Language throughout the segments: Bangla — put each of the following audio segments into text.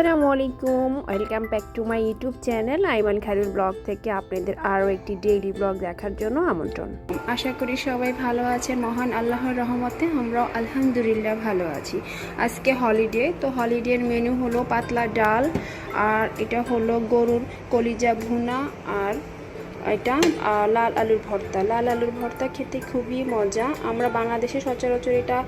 আসসালামু আলাইকুম welcome back to my YouTube channel Aiman Khalil blog থেকে আপনাদের আরও একটি ডেইলি ব্লগ দেখার জন্য আমন্ত্রণ। আশা করি সবাই ভালো আছে মহান আল্লাহর রহমতে আমরাও আলহামদুলিল্লাহ ভালো আছি। আজকে হলিডে তো হলিডের মেনু হলো পাতলা ডাল, আর এটা হলো গরুর কলিজা ভুনা, আর এটা লাল আলুর ভর্তা। লাল আলুর ভর্তা খেতে খুবই মজা। আমরা বাংলাদেশে সচরাচর এটা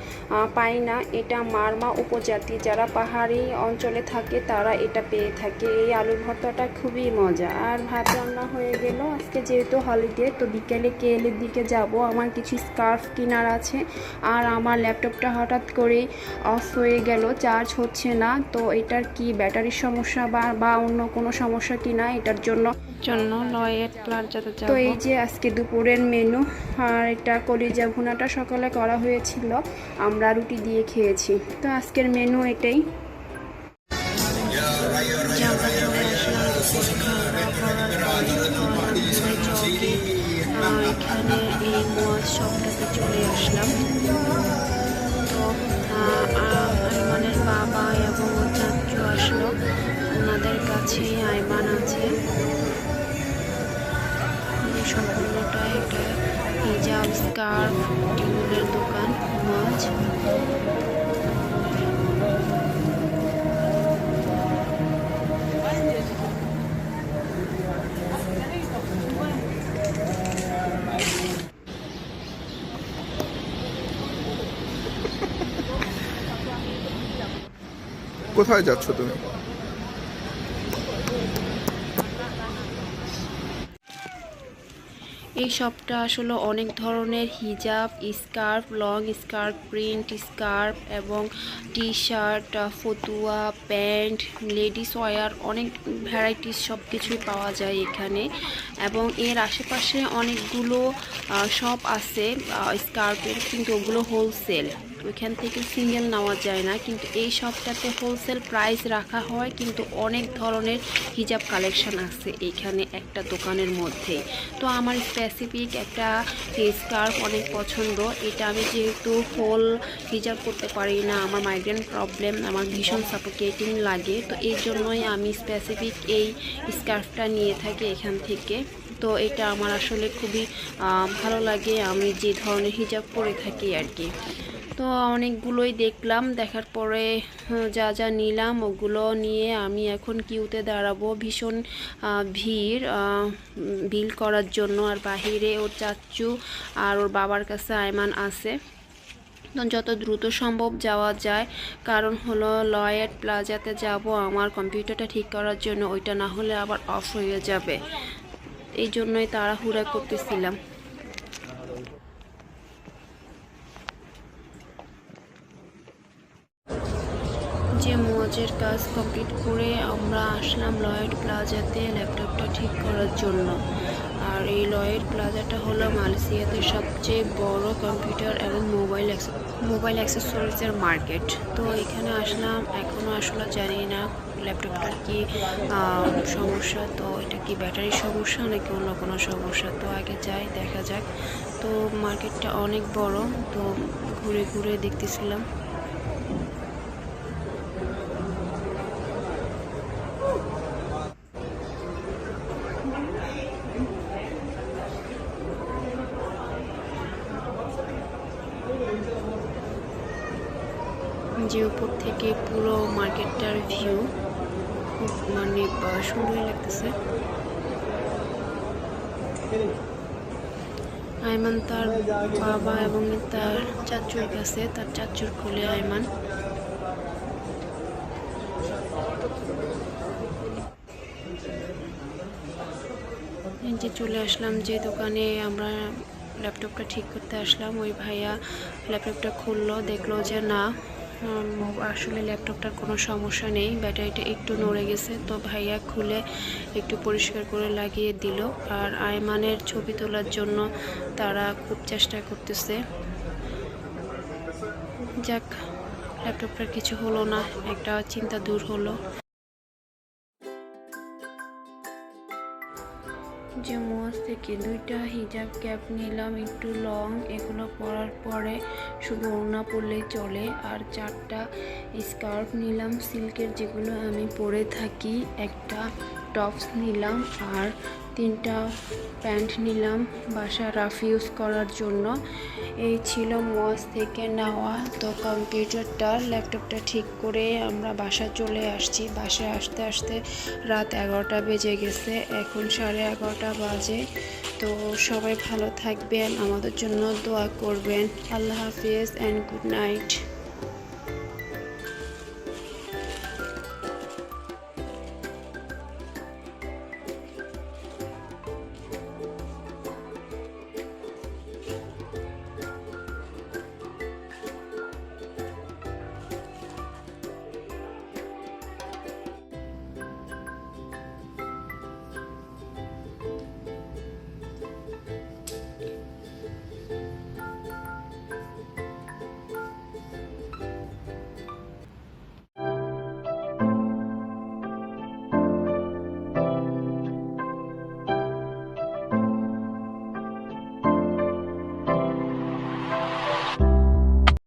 পাই না। এটা মারমা উপজাতি। যারা পাহাড়ি অঞ্চলে থাকে, তারা এটা পেয়ে থাকে। এই আলুর ভর্তাটা খুবই মজা। আর ভাত রান্না হয়ে গেল। আজকে যেহেতু হলিডে তো বিকেলে কেএলের দিকে যাব। আমার কিছু স্কার্ফ কেনার আছে। আর আমার ল্যাপটপটা হঠাৎ করে অফ হয়ে গেল। চার্জ হচ্ছে না। তো এটার কি ব্যাটারির সমস্যা বা বা অন্য কোনো সমস্যা কি না এটার জন্য জন্য লয়ের তো এই যে আজকে দুপুরের মেনু আর এটা কলিজা ভুনাটা সকালে করা হয়েছিল আমরা রুটি দিয়ে খেয়েছি। তো আজকের মেনু এটাই। এখানে এই মাছ শপটাতে চলে আসলাম। তো আইমানের বাবা এবং চাচু আসলো। ওনাদের কাছে আইমান আছে। স্কার্ফ টিউলের দোকান মাছ। কোথায় যাচ্ছ তুমি? এই শপটা আসলে অনেক ধরনের হিজাব, scarf long scarf print scarf এবং টি শার্ট ফতুয়া, প্যান্ট, লেডিস ওয়ার অনেক ভ্যারাইটিস সব কিছুই পাওয়া যায় এখানে এবং এর আশেপাশে অনেকগুলো শপ আছে স্কার্ফের কিন্তু ওগুলো হোলসেল ওইখান থেকে সিঙ্গেল নেওয়া যায় না, কিন্তু এই শপটাতে হোলসেল প্রাইস রাখা হয়, কিন্তু অনেক ধরনের হিজাব কালেকশন আছে এইখানে একটা দোকানের মধ্যে। তো আমার স্পেসিফিক একটা স্কার্ফ অনেক পছন্দ। এটা আমি যেহেতু হোল হিজাব করতে পারি না, আমার মাইগ্রেন প্রবলেম আমার ভীষণ সাপোকেটিং লাগে, তো এই জন্যই আমি স্পেসিফিক এই স্কার্ফটা নিয়ে থাকি এখান থেকে। তো এটা আমার আসলে খুবই ভালো লাগে, আমি যে ধরনের হিজাব পরে থাকি আর কি। তো অনেকগুলোই দেখলাম, দেখার পরে যা যা নিলাম ওগুলো নিয়ে আমি এখন কিউতে দাঁড়াবো। ভীষণ ভিড় বিল করার জন্য আর বাহিরে ওর চাচ্চু আর ওর বাবার কাছে আয়মান আছে। যত দ্রুত সম্ভব যাওয়া যায়, কারণ হলো লয়েড প্লাজাতে যাব আমার কম্পিউটারটা ঠিক করার জন্য, ওইটা না হলে আবার অফ হয়ে যাবে। এই জন্যই তাড়াহুড়া করতেছিলাম। যে মজের কাজ কমপ্লিট করে আমরা আসলাম লয়েড প্লাজাতে ল্যাপটপটা ঠিক করার জন্য। আর এই লয়েড প্লাজাটা হলো মালয়েশিয়াতে সবচেয়ে বড় কম্পিউটার এবং মোবাইল মোবাইল অ্যাক্সেসরিজের মার্কেট তো এখানে আসলাম এখনও আসলে জানি না ল্যাপটপটার কি সমস্যা, তো এটা কি ব্যাটারির সমস্যা নাকি অন্য কোনো সমস্যা? তো আগে যাই, দেখা যাক। তো মার্কেটটা অনেক বড়, তো ঘুরে ঘুরে দেখতেছিলাম। যে উপর থেকে পুরো মার্কেটটার ভিউ খুব মানে আহ, সুন্দরই লাগতেছে। আয়মান তার বাবা এবং তার চাচুর কাছে তার চাচুর কোলে আয়মান। যে চলে আসলাম যে দোকানে আমরা ল্যাপটপটা ঠিক করতে আসলাম। ওই ভাইয়া ল্যাপটপটা খুললো দেখল যে না আসলে ল্যাপটপটার কোনো সমস্যা নেই। ব্যাটারিটা একটু নড়ে গেছে, তো ভাইয়া খুলে একটু পরিষ্কার করে লাগিয়ে দিল। আর আয়মানের ছবি তোলার জন্য তারা খুব চেষ্টা করতেছে। যাক, ল্যাপটপটার কিছু হলো না, একটা চিন্তা দূর হলো। যে মোজ থেকে দুইটা হিজাব ক্যাপ নিলাম একটু লং, এগুলো পরার পরে শুধু ওড়না পরলেই চলে। আর চারটা স্কার্ফ নিলাম, সিল্কের যেগুলো আমি পরে থাকি, একটা টপস নিলাম আর তিনটা প্যান্ট নিলাম বাসা রাফ ইউজ করার জন্য। এই ছিল মোয়াজ থেকে নেওয়া তো কম্পিউটারটা, ল্যাপটপটা ঠিক করে আমরা বাসা চলে আসছি। বাসায় আসতে আসতে রাত এগারোটা বেজে গেছে, এখন সাড়ে এগারোটা বাজে। তো সবাই ভালো থাকবেন, আমাদের জন্য দোয়া করবেন। আল্লাহ হাফিজ অ্যান্ড গুড নাইট